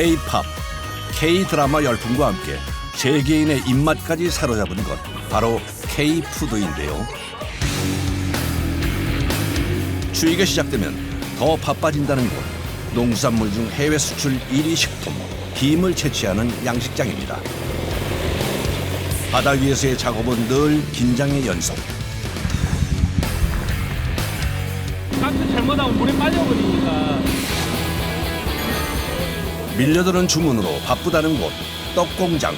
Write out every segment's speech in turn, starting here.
K-팝, K-드라마 열풍과 함께 세계인의 입맛까지 사로잡은 것 바로 K-푸드인데요. 추위가 시작되면 더 바빠진다는 곳. 농수산물 중 해외 수출 1위 식품, 김을 채취하는 양식장입니다. 바다 위에서의 작업은 늘 긴장의 연속. 깍지 잘못하면 물에 빠져버리니까 밀려드는 주문으로 바쁘다는 곳, 떡공장.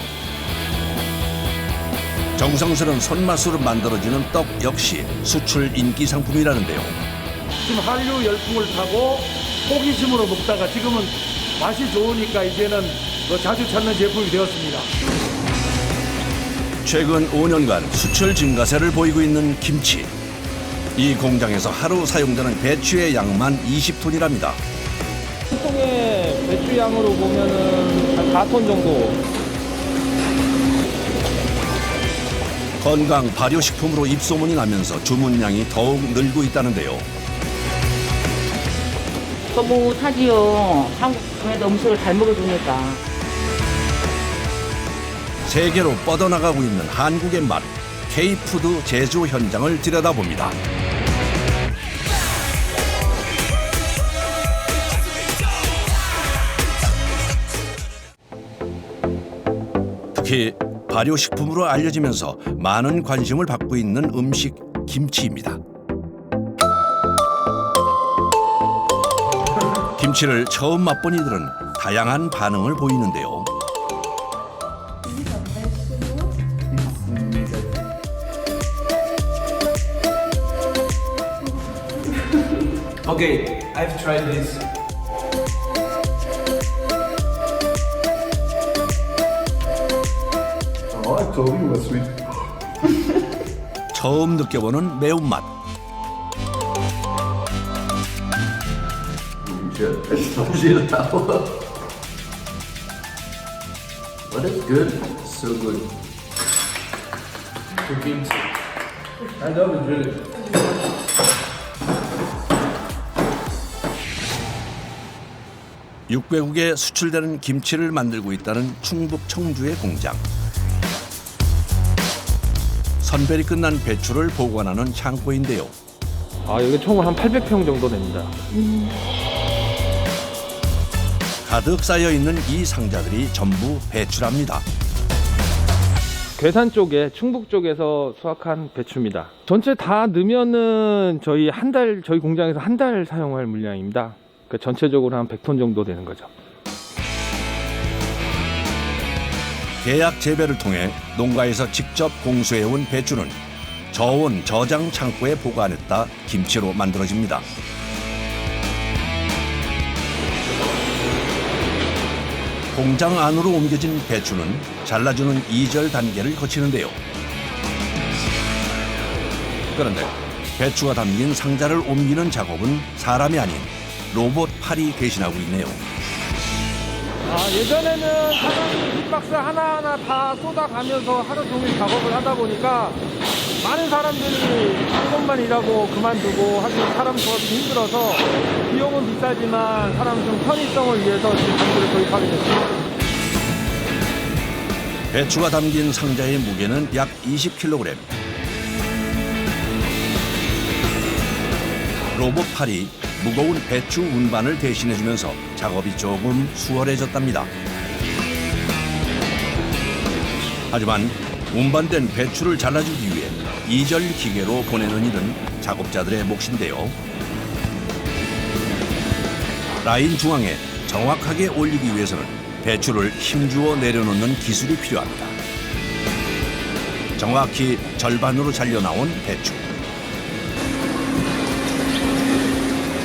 정성스러운 손맛으로 만들어지는 떡 역시 수출 인기 상품이라는데요. 지금 한류 열풍을 타고 호기심으로 먹다가 지금은 맛이 좋으니까 이제는 뭐 자주 찾는 제품이 되었습니다. 최근 5년간 수출 증가세를 보이고 있는 김치. 이 공장에서 하루 사용되는 배추의 양만 20톤이랍니다. 한 통의 배추 양으로 보면은 한 4톤 정도 건강 발효식품으로 입소문이 나면서 주문량이 더욱 늘고 있다는데요. 너무 타지요. 한국에도 음식을 잘 먹어주니까. 세계로 뻗어나가고 있는 한국의 맛 K푸드 제조 현장을 들여다봅니다. 특히 발효식품으로 알려지면서 많은 관심을 받고 있는 음식 김치입니다. 김치를 처음 맛본 이들은 다양한 반응을 보이는데요. Okay, I've tried this. 처음 느껴보는 매운맛. Shit, I told you that one. But it's good. So good. Cooking. I love it really. 육개국에 수출되는 김치를 만들고 있다는 충북 청주의 공장. 선별이 끝난 배추를 보관하는 창고인데요. 아 여기 총 한 800평 정도 됩니다 가득 쌓여 있는 이 상자들이 전부 배추랍니다. 괴산 쪽에 충북 쪽에서 수확한 배추입니다 전체 다 넣으면은 저희 한 달 저희 공장에서 한 달 사용할 물량입니다 그 전체적으로 한 100톤 정도 되는 거죠 계약 재배를 통해 농가에서 직접 공수해온 배추는 저온 저장 창고에 보관했다 김치로 만들어집니다. 공장 안으로 옮겨진 배추는 잘라주는 이절 단계를 거치는데요. 그런데 배추가 담긴 상자를 옮기는 작업은 사람이 아닌 로봇 팔이 대신하고 있네요. 아, 예전에는 사람이 빅박스 하나하나 다 쏟아가면서 하루 종일 작업을 하다 보니까 많은 사람들이 한 곳만 일하고 그만두고 하기는 사람 구하기 힘들어서 비용은 비싸지만 사람 좀 편의성을 위해서 지금 장비를 도입하게 됐습니다. 배추가 담긴 상자의 무게는 약 20kg. 로봇 팔이 무거운 배추 운반을 대신해주면서 작업이 조금 수월해졌답니다. 하지만 운반된 배추를 잘라주기 위해 이절 기계로 보내는 일은 작업자들의 몫인데요. 라인 중앙에 정확하게 올리기 위해서는 배추를 힘주어 내려놓는 기술이 필요합니다. 정확히 절반으로 잘려 나온 배추.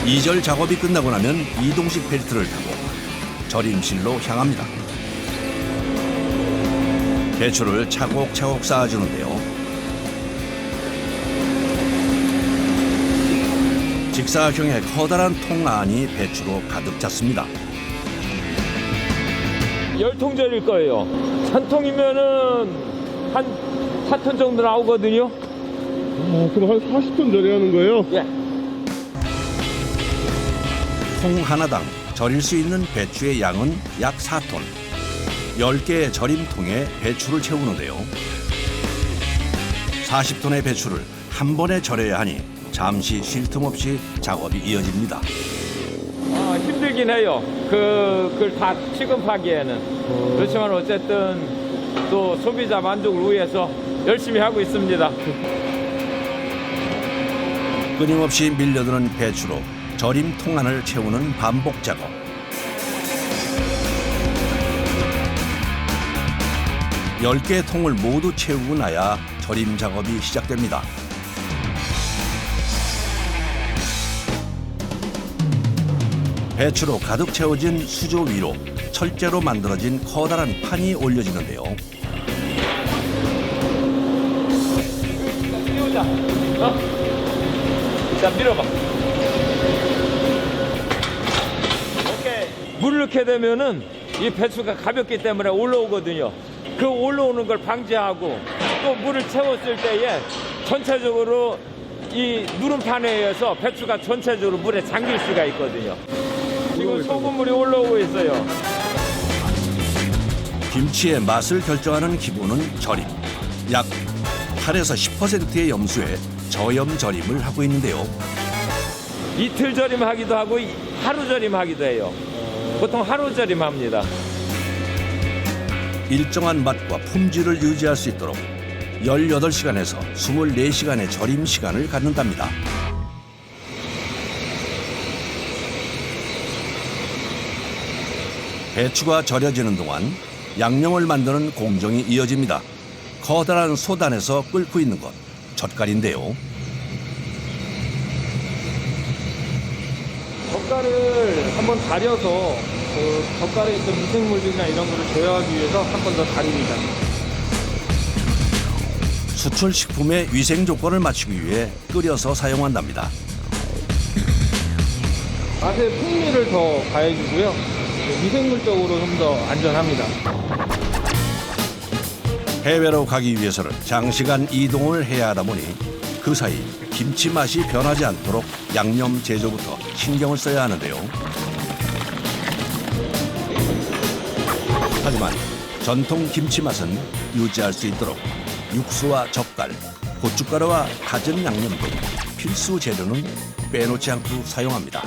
이절 작업이 끝나고 나면 이동식 벨트를 타고 절임실로 향합니다. 배추를 차곡차곡 쌓아주는데요. 직사각형의 커다란 통 안이 배추로 가득 찼습니다. 열통 절일 거예요. 한 통이면은 한 4톤 정도 나오거든요. 어, 그럼 한 40톤 절여하는 거예요? 예. 통 하나당 절일 수 있는 배추의 양은 약 4톤. 10개의 절임통에 배추를 채우는데요. 40톤의 배추를 한 번에 절여야 하니 잠시 쉴 틈 없이 작업이 이어집니다. 아, 힘들긴 해요. 그, 그걸 다 취급하기에는. 그렇지만 어쨌든 또 소비자 만족을 위해서 열심히 하고 있습니다. 끊임없이 밀려드는 배추로 절임 통 안을 채우는 반복 작업. 열 개의 통을 모두 채우고 나야 절임 작업이 시작됩니다. 배추로 가득 채워진 수조 위로 철제로 만들어진 커다란 판이 올려지는데요. 밀어봐. 물을 넣게 되면은 이 배추가 가볍기 때문에 올라오거든요. 그 올라오는 걸 방지하고 또 물을 채웠을 때에 전체적으로 이 누름판에 의해서 배추가 전체적으로 물에 잠길 수가 있거든요. 지금 소금물이 올라오고 있어요. 김치의 맛을 결정하는 기본은 절임. 약 8에서 10%의 염수에 저염 절임을 하고 있는데요. 이틀 절임하기도 하고 이- 하루 절임하기도 해요. 보통 하루 절임합니다. 일정한 맛과 품질을 유지할 수 있도록 18시간에서 24시간의 절임 시간을 갖는답니다. 배추가 절여지는 동안 양념을 만드는 공정이 이어집니다. 커다란 소단에서 끓고 있는 것, 젓갈인데요. 젓갈을 한번 다려서 그 젓갈에 있던 미생물들이나 이런 거를 제어하기 위해서 한 번 더 다립니다. 수출 식품의 위생 조건을 맞추기 위해 끓여서 사용한답니다. 맛의 풍미를 더 가해주고요. 미생물적으로 좀 더 안전합니다. 해외로 가기 위해서는 장시간 이동을 해야 하다 보니 그 사이 김치 맛이 변하지 않도록 양념 제조부터 신경을 써야 하는데요. 하지만 전통 김치 맛은 유지할 수 있도록 육수와 젓갈, 고춧가루와 갖은 양념 등 필수 재료는 빼놓지 않고 사용합니다.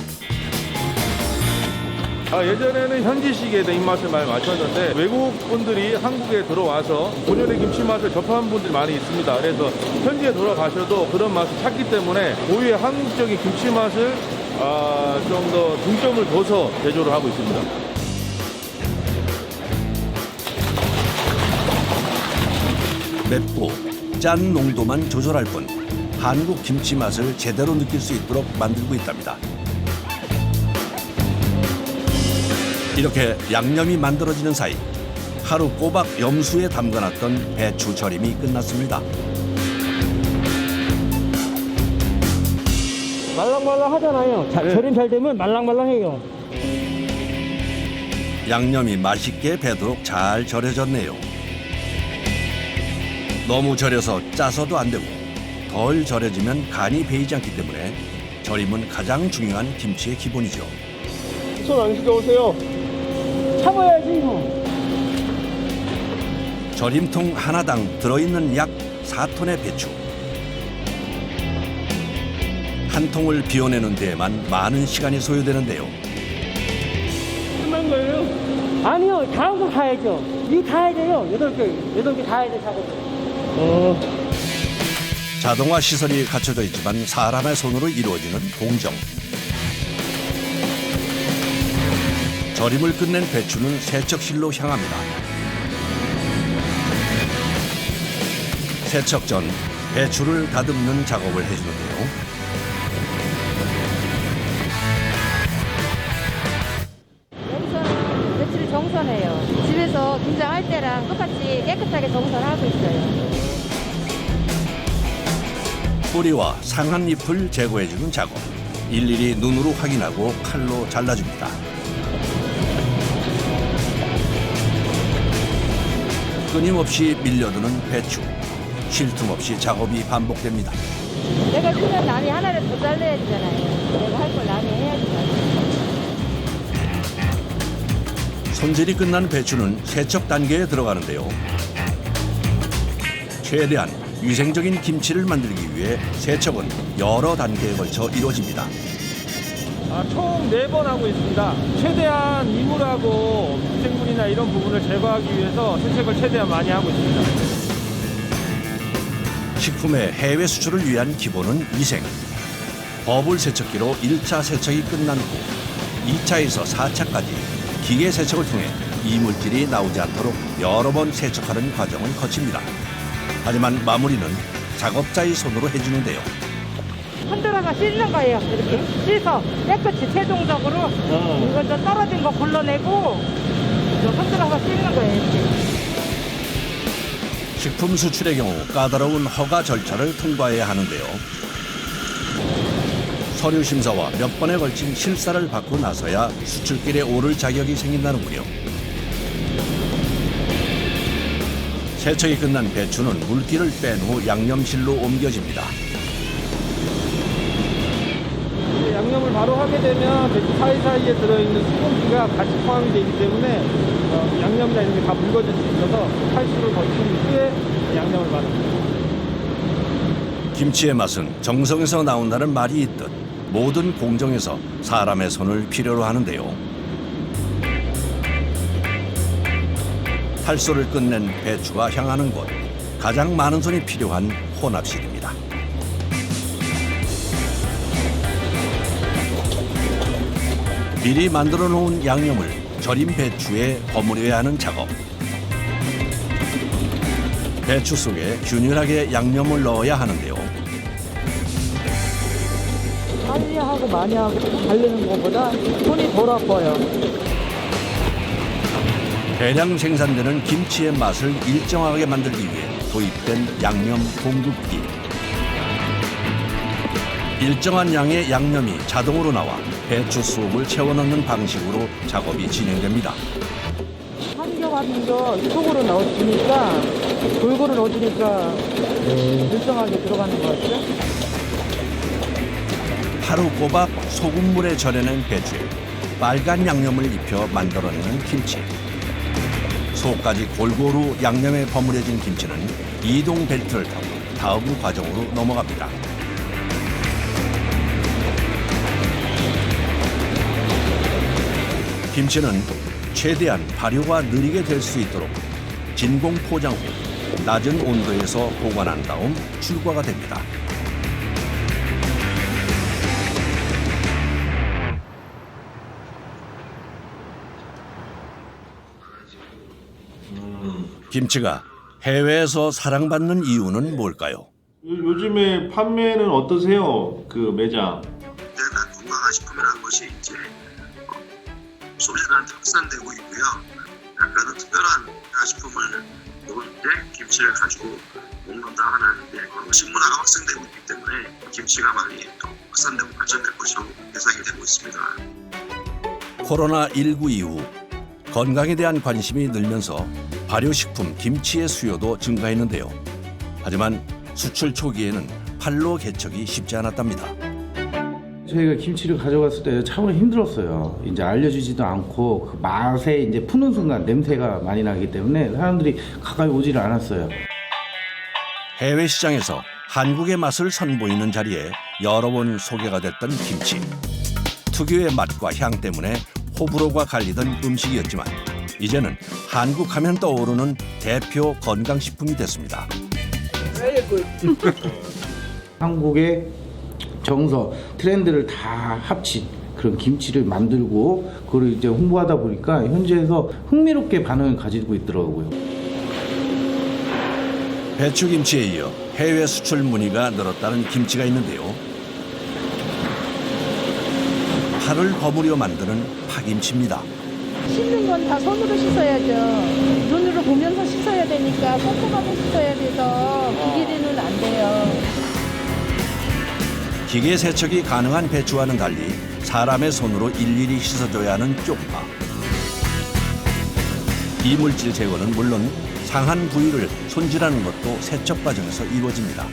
아, 예전에는 현지식에 대한 입맛을 많이 맞췄는데 외국 분들이 한국에 들어와서 본연의 김치 맛을 접한 분들이 많이 있습니다. 그래서 현지에 돌아가셔도 그런 맛을 찾기 때문에 고유의 한국적인 김치 맛을 아, 좀 더 중점을 둬서 제조를 하고 있습니다. 맵고 짠 농도만 조절할 뿐 한국 김치 맛을 제대로 느낄 수 있도록 만들고 있답니다. 이렇게 양념이 만들어지는 사이 하루 꼬박 염수에 담가놨던 배추 절임이 끝났습니다. 말랑말랑 하잖아요. 자, 절임 잘 되면 말랑말랑해요. 양념이 맛있게 배도록 잘 절여졌네요. 너무 절여서 짜서도 안 되고 덜 절여지면 간이 배이지 않기 때문에 절임은 가장 중요한 김치의 기본이죠. 손안 시켜오세요. 참아야지, 형. 절임통 하나당 들어있는 약 4톤의 배추. 한 통을 비워내는 데에만 많은 시간이 소요되는데요. 끝난 거예요? 아니요, 다음 거 가야죠. 이거 다 해야 돼요. 여덟 개, 여덟 개다 해야 돼, 작업. 어. 자동화 시설이 갖춰져 있지만 사람의 손으로 이루어지는 공정. 절임을 끝낸 배추는 세척실로 향합니다. 세척 전 배추를 다듬는 작업을 해주는데요. 여기서는 배추를 정선해요. 집에서 김장할 때랑 똑같이 깨끗하게 정선하고 있어요. 뿌리와 상한 잎을 제거해주는 작업. 일일이 눈으로 확인하고 칼로 잘라줍니다. 끊임없이 밀려드는 배추. 쉴 틈 없이 작업이 반복됩니다. 내가 크면 남이 하나를 더 잘라야 되잖아요. 내가 할 걸 남이 해야지. 손질이 끝난 배추는 세척 단계에 들어가는데요. 최대한 위생적인 김치를 만들기 위해 세척은 여러 단계에 걸쳐 이루어집니다. 아, 총네번 하고 있습니다. 최대한 이물하고 미생물이나 이런 부분을 제거하기 위해서 세척을 최대한 많이 하고 있습니다. 식품의 해외 수출을 위한 기본은 위생. 버블 세척기로 1차 세척이 끝난 후 2차에서 4차까지 기계 세척을 통해 이물질이 나오지 않도록 여러 번 세척하는 과정을 거칩니다. 하지만 마무리는 작업자의 손으로 해주는데요. 흔들어서 씻는 거예요. 이렇게 씻어 깨끗이 최종적으로 이거 저 떨어진 거 골라내고 이제 흔들어서 씻는 거예요. 이렇게. 식품 수출의 경우 까다로운 허가 절차를 통과해야 하는데요. 서류 심사와 몇 번에 걸친 실사를 받고 나서야 수출길에 오를 자격이 생긴다는군요. 세척이 끝난 배추는 물기를 뺀 후 양념실로 옮겨집니다. 양념을 바로 하게 되면 배추 사이사이에 들어있는 수분기가 같이 포함이 되기 때문에 어, 양념이나 이런 게 다 묽어질 수 있어서 탈수를 거친 후에 양념을 받습니다. 김치의 맛은 정성에서 나온다는 말이 있듯 모든 공정에서 사람의 손을 필요로 하는데요. 탈소를 끝낸 배추가 향하는 곳 가장 많은 손이 필요한 혼합실입니다. 미리 만들어 놓은 양념을 절임 배추에 버무려야 하는 작업. 배추 속에 균일하게 양념을 넣어야 하는데요. 빨리 하고 많이 하고 달리는 것보다 손이 덜 아파요. 대량 생산되는 김치의 맛을 일정하게 만들기 위해 도입된 양념 공급기. 일정한 양의 양념이 자동으로 나와 배추 속을 채워넣는 방식으로 작업이 진행됩니다. 같은 거 속으로 넣어주니까 골고루 넣어주니까 일정하게 들어가는 것 같죠? 하루 꼬박 소금물에 절여낸 배추에 빨간 양념을 입혀 만들어내는 김치. 속까지 골고루 양념에 버무려진 김치는 이동 벨트를 타고 다음 과정으로 넘어갑니다. 김치는 최대한 발효가 느리게 될 수 있도록 진공 포장 후 낮은 온도에서 보관한 다음 출과가 됩니다. 김치가 해외에서 사랑받는 이유는 뭘까요? 요 즘에 판매는 어떠세요? 그 매장. 내가 건강한 식품이라는 것이 이제 어, 소비자들한테 확산되고 있고요. 약간은 특별한 식품을 먹을 때 김치를 가지고 먹는다 하는 네, 식문화가 확산되고 있기 때문에 김치가 많이 또 확산되고 발전될 것으로 예상이 되고 있습니다. 코로나19 이후 건강에 대한 관심이 늘면서 발효식품 김치의 수요도 증가했는데요. 하지만 수출 초기에는 판로 개척이 쉽지 않았답니다. 저희가 김치를 가져갔을 때 참으로 힘들었어요. 이제 알려주지도 않고 그 맛에 이제 푸는 순간 냄새가 많이 나기 때문에 사람들이 가까이 오지를 않았어요. 해외 시장에서 한국의 맛을 선보이는 자리에 여러 번 소개가 됐던 김치. 특유의 맛과 향 때문에 호불호가 갈리던 음식이었지만 이제는 한국 하면 떠오르는 대표 건강식품이 됐습니다. 한국의 정서, 트렌드를 다 합친 그런 김치를 만들고 그걸 이제 홍보하다 보니까 현지에서 흥미롭게 반응을 가지고 있더라고요. 배추김치에 이어 해외 수출 문의가 늘었다는 김치가 있는데요. 팔을 버무려 만드는 파김치입니다. 씻는 건 다 손으로 씻어야죠. 눈으로 보면서 씻어야 되니까 꼼꼼하게 씻어야 돼서 비기리는 안 돼요. 기계 세척이 가능한 배추와는 달리 사람의 손으로 일일이 씻어줘야 하는 쪽파. 이물질 제거는 물론 상한 부위를 손질하는 것도 세척 과정에서 이루어집니다.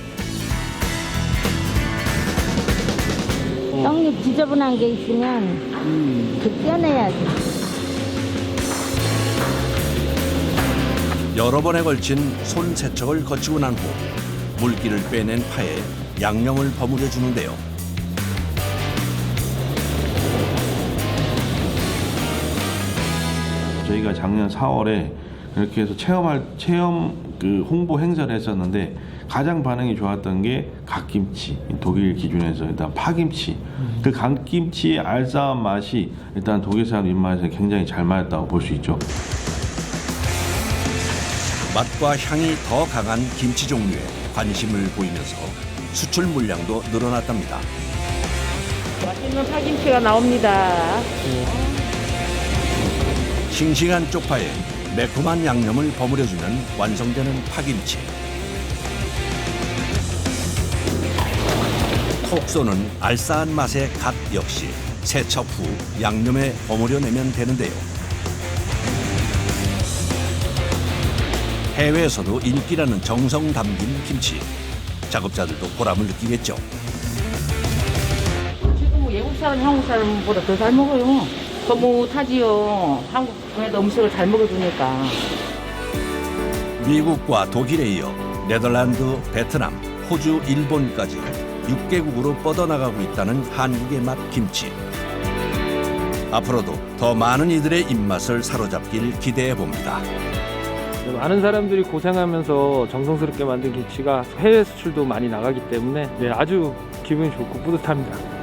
떡잎 지저분한 게 있으면 그 떼내야지. 여러 번에 걸친 손 세척을 거치고 난 후 물기를 빼낸 파에 양념을 버무려 주는데요. 저희가 작년 4월에 그렇게 해서 체험할 체험 그 홍보 행사를 했었는데 가장 반응이 좋았던 게 갓김치 독일 기준에서 일단 파김치 그 갓김치의 알싸한 맛이 일단 독일 사람 입맛에 굉장히 잘 맞았다고 볼 수 있죠. 맛과 향이 더 강한 김치 종류에 관심을 보이면서 수출 물량도 늘어났답니다. 맛있는 파김치가 나옵니다. 싱싱한 쪽파에 매콤한 양념을 버무려주면 완성되는 파김치. 톡 쏘는 알싸한 맛의 갓 역시 세척 후 양념에 버무려내면 되는데요. 해외에서도 인기라는 정성 담긴 김치. 작업자들도 보람을 느끼겠죠. 지금 뭐 외국 사람, 한국 사람보다 더 잘 먹어요. 거뭇하지요. 한국에도 음식을 잘 먹어주니까. 미국과 독일에 이어 네덜란드, 베트남, 호주, 일본까지 6개국으로 뻗어나가고 있다는 한국의 맛 김치. 앞으로도 더 많은 이들의 입맛을 사로잡길 기대해 봅니다. 많은 사람들이 고생하면서 정성스럽게 만든 김치가 해외 수출도 많이 나가기 때문에 네, 아주 기분이 좋고 뿌듯합니다.